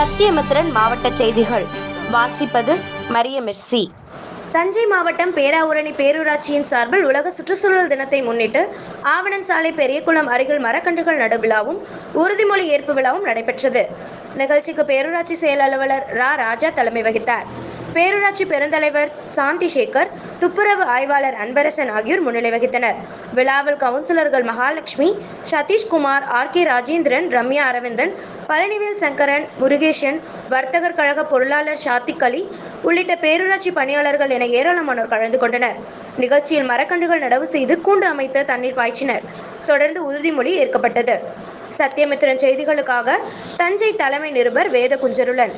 சத்தியமித்திரன் மாவட்ட செய்திகள். வாசிப்பது மரிய மெர்சி தஞ்சை மாவட்டம் பேராவூரணி பேரூராட்சியின் சார்பில் உலக சுற்றுச்சூழல் தினத்தை முன்னிட்டு ஆவணம் சாலை பெரியகுளம் அருகில் மரக்கன்றுகள் நடு விழாவும் உறுதிமொழி ஏற்பு விழாவும் நடைபெற்றது. நிகழ்ச்சிக்கு பேரூராட்சி செயல் அலுவலர் ரா. ராஜா தலைமை வகித்தார். பேரூராட்சி பெருந்தலைவர் சாந்தி சேகர் துப்புரவு ஆய்வாளர் அன்பரசன் ஆகியோர் முன்னிலை வகித்தனர். விழாவில் கவுன்சிலர்கள் மகாலட்சுமி சதீஷ்குமார் ஆர் கே ராஜேந்திரன் ரம்யா அரவிந்தன் பழனிவேல் சங்கரன் முருகேஷன் வர்த்தகர் கழக பொருளாளர் ஷாத்திக் அலி உள்ளிட்ட பேரூராட்சி பணியாளர்கள் என ஏராளமானோர் கலந்து கொண்டனர். நிகழ்ச்சியில் மரக்கன்றுகள் நடவு செய்து கூண்டு அமைத்து தண்ணீர் பாய்ச்சினர். தொடர்ந்து உறுதிமொழி ஏற்கப்பட்டது. சத்தியமித்திரன் செய்திகளுக்காக தஞ்சை தலைமை நிருபர் வேத குஞ்சருளன்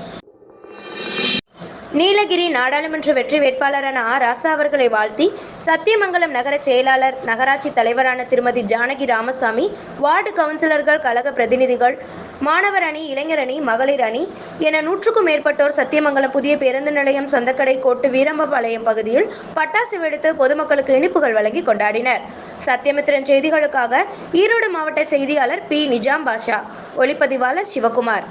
நீலகிரி நாடாளுமன்ற வெற்றி வேட்பாளரான ஆ ராசா அவர்களை வாழ்த்தி சத்தியமங்கலம் நகர செயலாளர் நகராட்சி தலைவரான திருமதி ஜானகி ராமசாமி வார்டு கவுன்சிலர்கள் கழக பிரதிநிதிகள் மாணவர் அணி இளைஞர் அணி மகளிர் அணி என நூற்றுக்கும் மேற்பட்டோர் சத்தியமங்கலம் புதிய பேருந்து நிலையம் சந்தக்கடை கோட்டு வீரம்பபாளையம் பகுதியில் பட்டாசு வெடித்து பொதுமக்களுக்கு இனிப்புகள் வழங்கி கொண்டாடினர். சத்தியமித்திரன் செய்திகளுக்காக ஈரோடு மாவட்ட செய்தியாளர் பி. நிஜாம் பாஷா. ஒளிப்பதிவாளர் சிவகுமார்.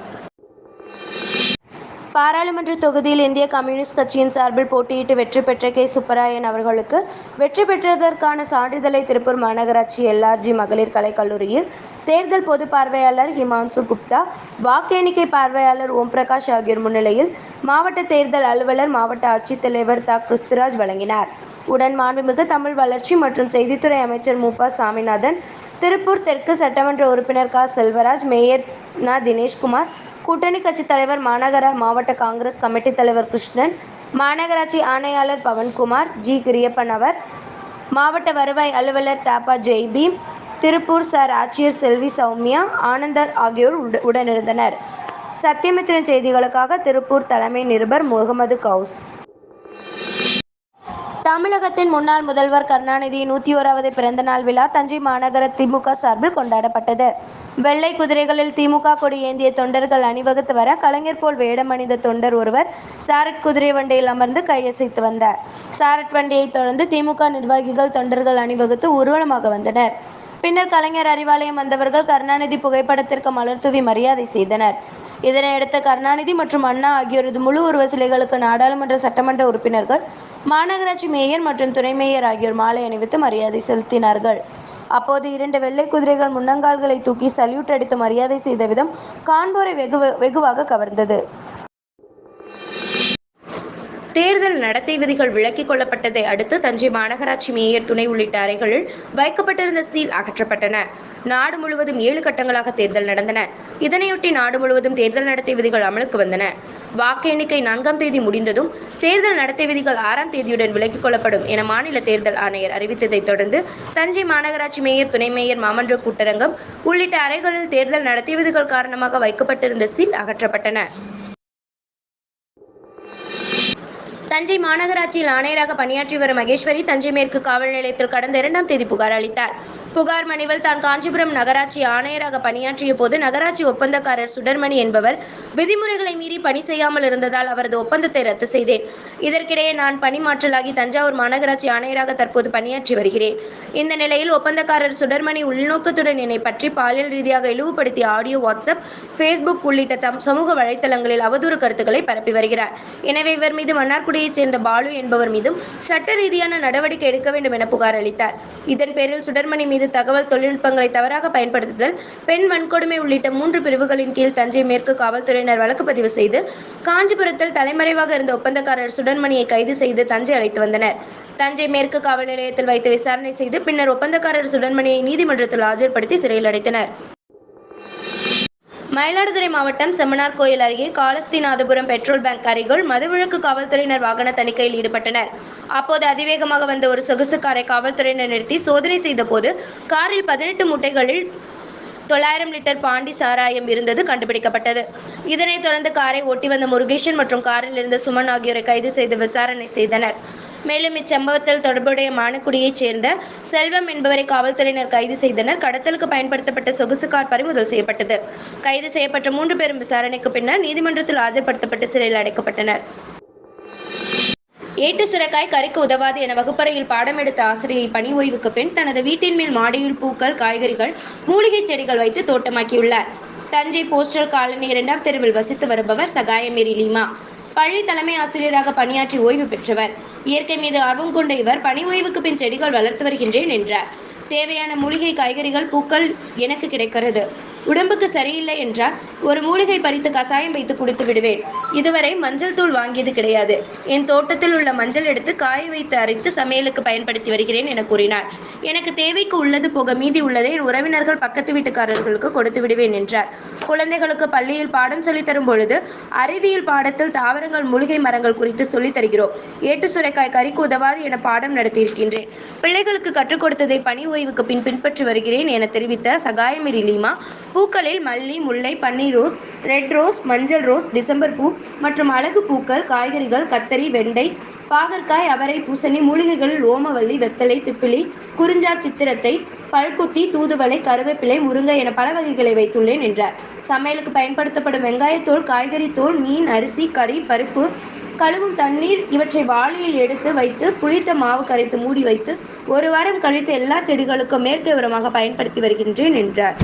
பாராளுமன்ற தொகுதியில் இந்திய கம்யூனிஸ்ட் கட்சியின் சார்பில் போட்டியிட்டு வெற்றி பெற்ற கே. சுப்பராயன் அவர்களுக்கு வெற்றி பெற்றதற்கான சான்றிதழை திருப்பூர் மாநகராட்சி எல்ஆர்ஜி மகளிர் கலைக்கல்லூரியில் தேர்தல் பொது பார்வையாளர் ஹிமான்சு குப்தா வாக்கு எண்ணிக்கை பார்வையாளர் ஓம் பிரகாஷ் ஆகியோர் முன்னிலையில் மாவட்ட தேர்தல் அலுவலர் மாவட்ட ஆட்சித்தலைவர் தா. கிறிஸ்துராஜ் வழங்கினார். உடன் மாண்புமிகு தமிழ் வளர்ச்சி மற்றும் செய்தித்துறை அமைச்சர் மு. சாமிநாதன் திருப்பூர் தெற்கு சட்டமன்ற உறுப்பினர் க. செல்வராஜ் மேயர் ந. தினேஷ்குமார் கூட்டணி கட்சி தலைவர் மாநகர மாவட்ட காங்கிரஸ் கமிட்டி தலைவர் கிருஷ்ணன் மாநகராட்சி ஆணையாளர் பவன்குமார் ஜி. கிரியப்பன் அவர் மாவட்ட வருவாய் அலுவலர் தாப்பா ஜெய்பீம் திருப்பூர் சார் ஆட்சியர் செல்வி சௌமியா ஆனந்தர் ஆகியோர் உடனிருந்தனர். சத்தியமித்திரன் செய்திகளுக்காக திருப்பூர் தலைமை நிருபர் முகமது கவுஸ். தமிழகத்தின் முன்னாள் முதல்வர் கருணாநிதியின் நூற்றி ஓராவது பிறந்தநாள் விழா தஞ்சை மாநகர திமுக சார்பில் கொண்டாடப்பட்டது. வெள்ளை குதிரைகளில் திமுக கொடி ஏந்திய தொண்டர்கள் அணிவகுத்து வர கலைஞர் போல் வேடமணிந்த தொண்டர் ஒருவர் சாரட் குதிரை வண்டியில் அமர்ந்து கையசைத்து வந்தார். சாரட் வண்டியை தொடர்ந்து திமுக நிர்வாகிகள் தொண்டர்கள் அணிவகுத்து ஊர்வலமாக வந்தனர். பின்னர் கலைஞர் அறிவாலயம் வந்தவர்கள் கருணாநிதி புகைப்படத்திற்கு மலர் தூவி மரியாதை செய்தனர். இதனையடுத்து கருணாநிதி மற்றும் அண்ணா ஆகியோரது முழு உருவ சிலைகளுக்கு நாடாளுமன்ற சட்டமன்ற உறுப்பினர்கள் மாநகராட்சி மேயர் மற்றும் துணை மேயர் ஆகியோர் மாலை அணிவித்து மரியாதை செலுத்தினார்கள். அப்போது இரண்டு வெள்ளை குதிரைகள் முன்னங்கால்களை தூக்கி சல்யூட் அடித்து மரியாதை செய்த விதம் காண்போரை வெகு வெகுவாக கவர்ந்தது. தேர்தல் நடத்தை விதிகள் விலக்கிக் கொள்ளப்பட்டதை அடுத்து தஞ்சை மாநகராட்சி மேயர் துணை உள்ளிட்ட அறைகளில் வைக்கப்பட்டிருந்த சீல் அகற்றப்பட்டன. நாடு முழுவதும் ஏழு கட்டங்களாக தேர்தல் நடந்தன. இதனையொட்டி நாடு முழுவதும் தேர்தல் நடத்தை விதிகள் அமலுக்கு வந்தன. வாக்கு எண்ணிக்கை நான்காம் தேதி முடிந்ததும் தேர்தல் நடத்தை விதிகள் ஆறாம் தேதியுடன் விலக்கிக் கொள்ளப்படும் என மாநில தேர்தல் ஆணையர் அறிவித்ததைத் தொடர்ந்து தஞ்சை மாநகராட்சி மேயர் துணை மேயர் மாமன்ற கூட்டரங்கம் உள்ளிட்ட அறைகளில் தேர்தல் நடத்தை விதிகள் காரணமாக வைக்கப்பட்டிருந்த சீல் அகற்றப்பட்டன. தஞ்சை மாநகராட்சியில் ஆணையராக பணியாற்றி வரும் மகேஸ்வரி தஞ்சை மேற்கு காவல் நிலையத்தில் கடந்த இரண்டாம் தேதி புகார் அளித்தார். புகார் மனுவில் தான் காஞ்சிபுரம் நகராட்சி ஆணையராக பணியாற்றிய போது நகராட்சி ஒப்பந்தக்காரர் சுடர்மணி என்பவர் விதிமுறைகளை மீறி பணி செய்யாமல் இருந்ததால் அவரது ஒப்பந்தத்தை ரத்து செய்தேன். இதற்கிடையே நான் பணி மாற்றலாகி தஞ்சாவூர் மாநகராட்சி ஆணையராக தற்போது பணியாற்றி வருகிறேன். இந்த நிலையில் ஒப்பந்தக்காரர் சுடர்மணி உள்நோக்கத்துடன் என்னை பற்றி பாலியல் ரீதியாக இழிவுபடுத்திய ஆடியோ வாட்ஸ்அப் ஃபேஸ்புக் உள்ளிட்ட தம் சமூக வலைதளங்களில் அவதூறு கருத்துக்களை பரப்பி வருகிறார். எனவே இவர் மீது மன்னார்குடியைச் சேர்ந்த பாலு என்பவர் மீதும் சட்ட ரீதியான நடவடிக்கை எடுக்க வேண்டும் என புகார் அளித்தார். இதன் பேரில் சுடர்மணி மீது தகவல் தொழில்நுட்பங்களை தவறாக பயன்படுத்துதல் பெண் வன்கொடுமை உள்ளிட்ட மூன்று பிரிவுகளின் கீழ் தஞ்சை மேற்கு காவல்துறையினர் வழக்கு பதிவு செய்து காஞ்சிபுரத்தில் தலைமறைவாக இருந்த ஒப்பந்தக்காரர் சுடன்மணியை கைது செய்து தஞ்சை அழைத்து வந்தனர். தஞ்சை மேற்கு காவல் நிலையத்தில் வைத்து விசாரணை செய்து பின்னர் ஒப்பந்தக்காரர் சுடன்மணியை நீதிமன்றத்தில் ஆஜர்படுத்தி சிறையில் அடைத்தனர். மயிலாடுதுறை மாவட்டம் செம்மனார் கோயில் அருகே காலஸ்தீநாதபுரம் பெட்ரோல் பங்க் அருகில் மதுவிலக்கு காவல்துறையினர் வாகன தணிக்கையில் ஈடுபட்டனர். அப்போது அதிவேகமாக வந்த ஒரு சொகுசு காரை காவல்துறையினர் நிறுத்தி சோதனை செய்தபோது காரில் பதினெட்டு மூட்டைகளில் தொள்ளாயிரம் லிட்டர் பாண்டி சாராயம் இருந்தது கண்டுபிடிக்கப்பட்டது. இதனைத் தொடர்ந்து காரை ஓட்டி வந்த முருகேசன் மற்றும் காரில் இருந்த சுமன் ஆகியோரை கைது செய்து விசாரணை செய்தனர். மேலும் இச்சம்பவத்தில் தொடர்புடைய மானக்குடியைச் சேர்ந்த செல்வம் என்பவரை காவல்துறையினர் கைது செய்தனர். கடத்தலுக்கு பயன்படுத்தப்பட்ட சொகுசு கார் பறிமுதல் செய்யப்பட்டது. கைது செய்யப்பட்ட மூன்று பேரும் விசாரணைக்கு பின்னர் நீதிமன்றத்தில் ஆஜர்படுத்தப்பட்டு சிறையில் அடைக்கப்பட்டனர். ஏட்டு சுரக்காய் கறிக்கு உதவாது என வகுப்பறையில் பாடம் எடுத்த ஆசிரியை பணி ஓய்வுக்கு பின் தனது வீட்டின் மேல் மாடியில் பூக்கள் காய்கறிகள் மூலிகை செடிகள் வைத்து தோட்டமாக்கியுள்ளார். தஞ்சை போஸ்டல் காலனி இரண்டாம் தெருவில் வசித்து வருபவர் சகாயமேரி லீமா. பள்ளி தலைமை ஆசிரியராக பணியாற்றி ஓய்வு பெற்றவர். இயற்கை மீது ஆர்வம் கொண்ட இவர் பணி ஓய்வுக்கு பின் செடிகள் வளர்த்து வருகின்றேன் என்றார். தேவையான மூலிகை காய்கறிகள் பூக்கள் எனக்கு கிடைக்கிறது. உடம்புக்கு சரியில்லை என்றால் ஒரு மூலிகை பறித்து கசாயம் வைத்து குடித்து விடுவேன். இதுவரை மஞ்சள் தூள் வாங்கியது கிடையாது. என் தோட்டத்தில் உள்ள மஞ்சள் எடுத்து காய வைத்து அரைத்து சமையலுக்கு பயன்படுத்தி வருகிறேன் என கூறினார். எனக்கு தேவைக்கு உள்ளது போக மீதி உள்ளதை என் உறவினர்கள் பக்கத்து வீட்டுக்காரர்களுக்கு கொடுத்து விடுவேன் என்றார். குழந்தைகளுக்கு பள்ளியில் பாடம் சொல்லித் தரும் பொழுது அறிவியல் பாடத்தில் தாவரங்கள் மூலிகை மரங்கள் குறித்து சொல்லித் தருகிறோம். ஏட்டு சுரைக்காய் கறிக்கு உதவாது என பாடம் நடத்தியிருக்கின்றேன். பிள்ளைகளுக்கு கற்றுக் கொடுத்ததை பணி ஓய்வுக்கு பின் பின்பற்றி வருகிறேன் என தெரிவித்த சகாயமிரி லீமா பூக்களில் மல்லி முல்லை பன்னீர் ரோஸ் ரெட் ரோஸ் மஞ்சள் ரோஸ் டிசம்பர் பூ மற்றும் அழகு பூக்கள் காய்கறிகள் கத்தரி வெண்டை பாகற்காய் அவரை பூசணி மூலிகைகளில் ஓமவல்லி வெத்தலை திப்பிலி குறிஞ்சா சித்திரத்தை பல்குத்தி தூதுவளை கருவேப்பிலை முருங்கை என பல வகைகளை வைத்துள்ளேன் என்றார். சமையலுக்கு பயன்படுத்தப்படும் வெங்காயத்தோல் காய்கறி தோல் மீன் அரிசி கறி பருப்பு கழுவும் தண்ணீர் இவற்றை வாளியில் எடுத்து வைத்து புளித்த மாவு கரைத்து மூடி வைத்து ஒரு வாரம் கழித்து எல்லா செடிகளுக்கும் மேற்கை உரமாக பயன்படுத்தி வருகின்றேன் என்றார்.